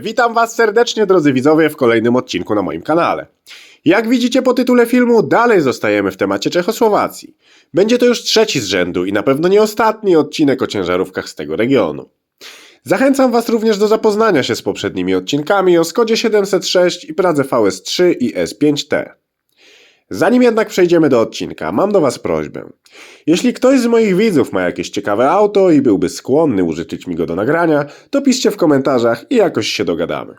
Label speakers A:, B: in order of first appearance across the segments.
A: Witam Was serdecznie, drodzy widzowie, w kolejnym odcinku na moim kanale. Jak widzicie po tytule filmu, dalej zostajemy w temacie Czechosłowacji. Będzie to już trzeci z rzędu i na pewno nie ostatni odcinek o ciężarówkach z tego regionu. Zachęcam Was również do zapoznania się z poprzednimi odcinkami o Skodzie 706 i Pradze VS3 i S5T. Zanim jednak przejdziemy do odcinka, mam do Was prośbę. Jeśli ktoś z moich widzów ma jakieś ciekawe auto i byłby skłonny użyczyć mi go do nagrania, to piszcie w komentarzach i jakoś się dogadamy.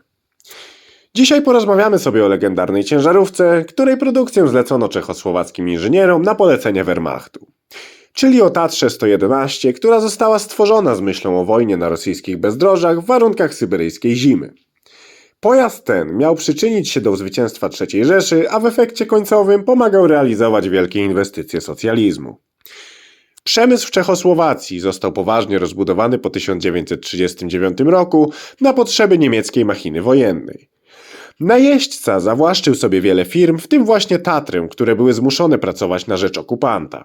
A: Dzisiaj porozmawiamy sobie o legendarnej ciężarówce, której produkcję zlecono czechosłowackim inżynierom na polecenie Wehrmachtu. Czyli o Tatrze 111, która została stworzona z myślą o wojnie na rosyjskich bezdrożach w warunkach syberyjskiej zimy. Pojazd ten miał przyczynić się do zwycięstwa III Rzeszy, a w efekcie końcowym pomagał realizować wielkie inwestycje socjalizmu. Przemysł w Czechosłowacji został poważnie rozbudowany po 1939 roku na potrzeby niemieckiej machiny wojennej. Najeźdźca zawłaszczył sobie wiele firm, w tym właśnie Tatrę, które były zmuszone pracować na rzecz okupanta.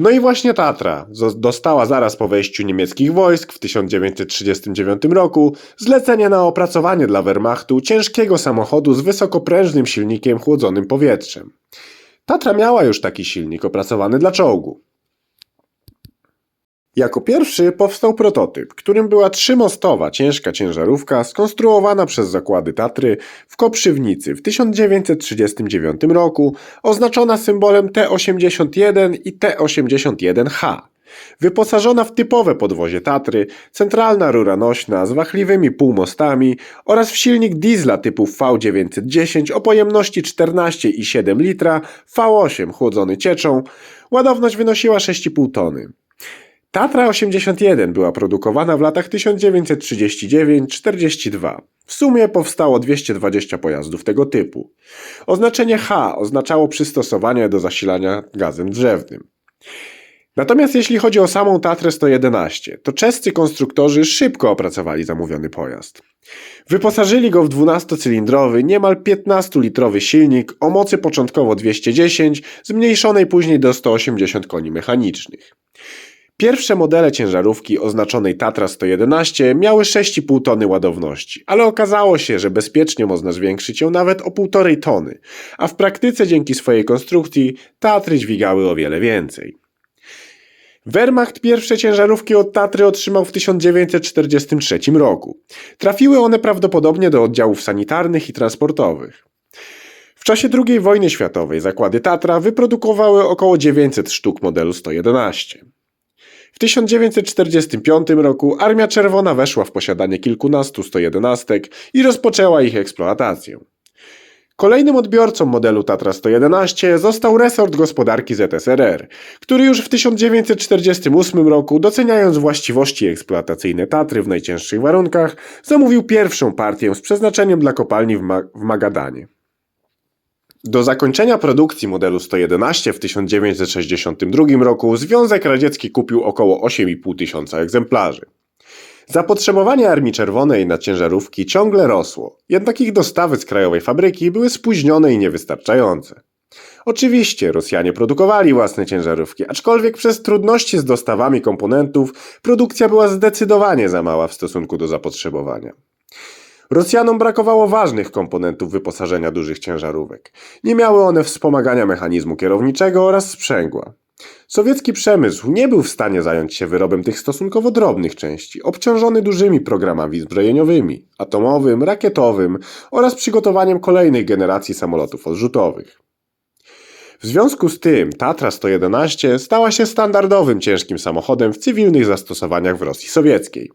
A: No i właśnie Tatra dostała zaraz po wejściu niemieckich wojsk w 1939 roku zlecenie na opracowanie dla Wehrmachtu ciężkiego samochodu z wysokoprężnym silnikiem chłodzonym powietrzem. Tatra miała już taki silnik opracowany dla czołgu. Jako pierwszy powstał prototyp, którym była trzymostowa ciężka ciężarówka skonstruowana przez zakłady Tatry w Koprzywnicy w 1939 roku, oznaczona symbolem T81 i T81H. Wyposażona w typowe podwozie Tatry, centralna rura nośna z wachliwymi półmostami oraz w silnik diesla typu V910 o pojemności 14,7 litra, V8 chłodzony cieczą, ładowność wynosiła 6,5 tony. Tatra 81 była produkowana w latach 1939-42. W sumie powstało 220 pojazdów tego typu. Oznaczenie H oznaczało przystosowanie do zasilania gazem drzewnym. Natomiast jeśli chodzi o samą Tatrę 111, to czescy konstruktorzy szybko opracowali zamówiony pojazd. Wyposażyli go w 12-cylindrowy, niemal 15-litrowy silnik o mocy początkowo 210, zmniejszonej później do 180 koni mechanicznych. Pierwsze modele ciężarówki oznaczonej Tatra 111 miały 6,5 tony ładowności, ale okazało się, że bezpiecznie można zwiększyć ją nawet o 1,5 tony, a w praktyce dzięki swojej konstrukcji Tatry dźwigały o wiele więcej. Wehrmacht pierwsze ciężarówki od Tatry otrzymał w 1943 roku. Trafiły one prawdopodobnie do oddziałów sanitarnych i transportowych. W czasie II wojny światowej zakłady Tatra wyprodukowały około 900 sztuk modelu 111. W 1945 roku Armia Czerwona weszła w posiadanie kilkunastu 111 i rozpoczęła ich eksploatację. Kolejnym odbiorcą modelu Tatra 111 został resort gospodarki ZSRR, który już w 1948 roku, doceniając właściwości eksploatacyjne Tatry w najcięższych warunkach, zamówił pierwszą partię z przeznaczeniem dla kopalni w, Ma- w Magadanie. Do zakończenia produkcji modelu 111 w 1962 roku Związek Radziecki kupił około 8,5 tysiąca egzemplarzy. Zapotrzebowanie Armii Czerwonej na ciężarówki ciągle rosło, jednak ich dostawy z krajowej fabryki były spóźnione i niewystarczające. Oczywiście Rosjanie produkowali własne ciężarówki, aczkolwiek przez trudności z dostawami komponentów produkcja była zdecydowanie za mała w stosunku do zapotrzebowania. Rosjanom brakowało ważnych komponentów wyposażenia dużych ciężarówek. Nie miały one wspomagania mechanizmu kierowniczego oraz sprzęgła. Sowiecki przemysł nie był w stanie zająć się wyrobem tych stosunkowo drobnych części, obciążony dużymi programami zbrojeniowymi, atomowym, rakietowym oraz przygotowaniem kolejnych generacji samolotów odrzutowych. W związku z tym Tatra 111 stała się standardowym ciężkim samochodem w cywilnych zastosowaniach w Rosji Sowieckiej.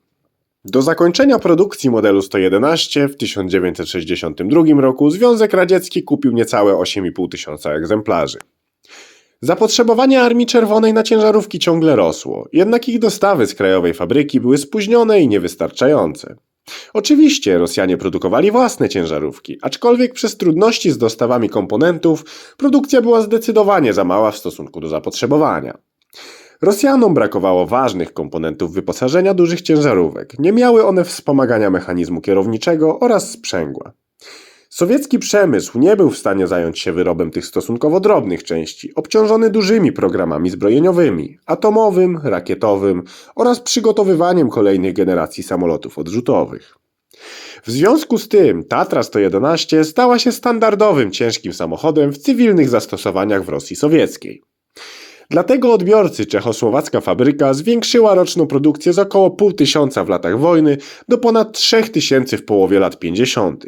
A: Do zakończenia produkcji modelu 111 w 1962 roku Związek Radziecki kupił niecałe 8,5 tysiąca egzemplarzy. Zapotrzebowanie Armii Czerwonej na ciężarówki ciągle rosło, jednak ich dostawy z krajowej fabryki były spóźnione i niewystarczające. Oczywiście Rosjanie produkowali własne ciężarówki, aczkolwiek przez trudności z dostawami komponentów produkcja była zdecydowanie za mała w stosunku do zapotrzebowania. Rosjanom brakowało ważnych komponentów wyposażenia dużych ciężarówek. Nie miały one wspomagania mechanizmu kierowniczego oraz sprzęgła. Sowiecki przemysł nie był w stanie zająć się wyrobem tych stosunkowo drobnych części, obciążony dużymi programami zbrojeniowymi, atomowym, rakietowym oraz przygotowywaniem kolejnych generacji samolotów odrzutowych. W związku z tym Tatra 111 stała się standardowym ciężkim samochodem w cywilnych zastosowaniach w Rosji Sowieckiej. Dlatego odbiorcy czechosłowacka fabryka zwiększyła roczną produkcję z około pół tysiąca w latach wojny do ponad 3000 w połowie lat 50.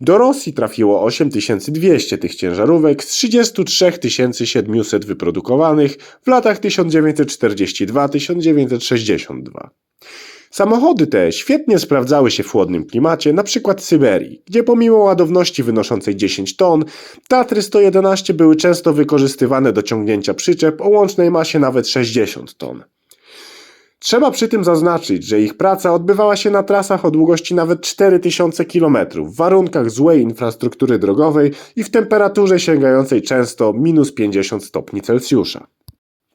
A: Do Rosji trafiło 8200 tych ciężarówek z 33 700 wyprodukowanych w latach 1942-1962. Samochody te świetnie sprawdzały się w chłodnym klimacie, np. Syberii, gdzie pomimo ładowności wynoszącej 10 ton, Tatry 111 były często wykorzystywane do ciągnięcia przyczep o łącznej masie nawet 60 ton. Trzeba przy tym zaznaczyć, że ich praca odbywała się na trasach o długości nawet 4000 km w warunkach złej infrastruktury drogowej i w temperaturze sięgającej często minus 50 stopni Celsjusza.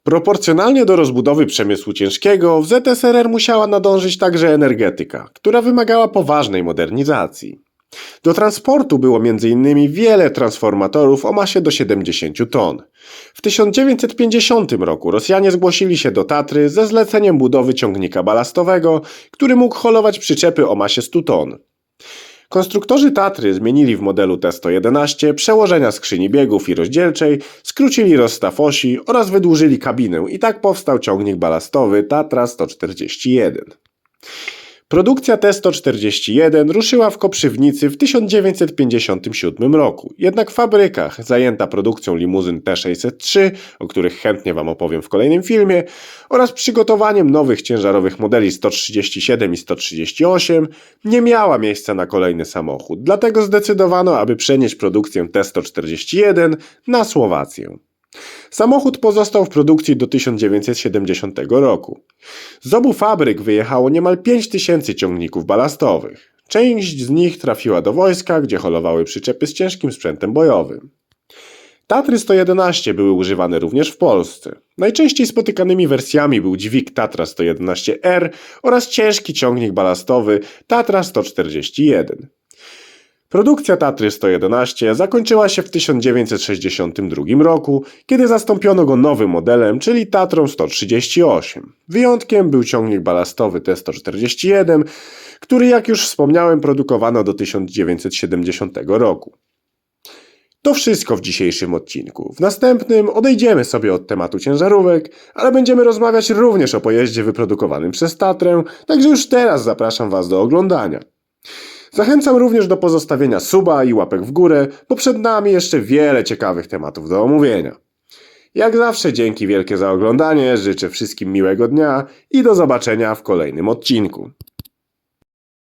A: Proporcjonalnie do rozbudowy przemysłu ciężkiego w ZSRR musiała nadążyć także energetyka, która wymagała poważnej modernizacji. Do transportu było m.in. wiele transformatorów o masie do 70 ton. W 1950 roku Rosjanie zgłosili się do Tatry ze zleceniem budowy ciągnika balastowego, który mógł holować przyczepy o masie 100 ton. Konstruktorzy Tatry zmienili w modelu T111 przełożenia skrzyni biegów i rozdzielczej, skrócili rozstaw osi oraz wydłużyli kabinę i tak powstał ciągnik balastowy Tatra 141. Produkcja T-141 ruszyła w Koprzywnicy w 1957 roku, jednak w fabrykach zajęta produkcją limuzyn T-603, o których chętnie Wam opowiem w kolejnym filmie, oraz przygotowaniem nowych ciężarowych modeli 137 i 138 nie miała miejsca na kolejny samochód, dlatego zdecydowano, aby przenieść produkcję T-141 na Słowację. Samochód pozostał w produkcji do 1970 roku. Z obu fabryk wyjechało niemal 5000 ciągników balastowych. Część z nich trafiła do wojska, gdzie holowały przyczepy z ciężkim sprzętem bojowym. Tatry 111 były używane również w Polsce. Najczęściej spotykanymi wersjami był dźwig Tatra 111R oraz ciężki ciągnik balastowy Tatra 141. Produkcja Tatry 111 zakończyła się w 1962 roku, kiedy zastąpiono go nowym modelem, czyli Tatrą 138. Wyjątkiem był ciągnik balastowy T141, który jak już wspomniałem produkowano do 1970 roku. To wszystko w dzisiejszym odcinku. W następnym odejdziemy sobie od tematu ciężarówek, ale będziemy rozmawiać również o pojeździe wyprodukowanym przez Tatrę, także już teraz zapraszam Was do oglądania. Zachęcam również do pozostawienia suba i łapek w górę, bo przed nami jeszcze wiele ciekawych tematów do omówienia. Jak zawsze dzięki wielkie za oglądanie, życzę wszystkim miłego dnia i do zobaczenia w kolejnym odcinku.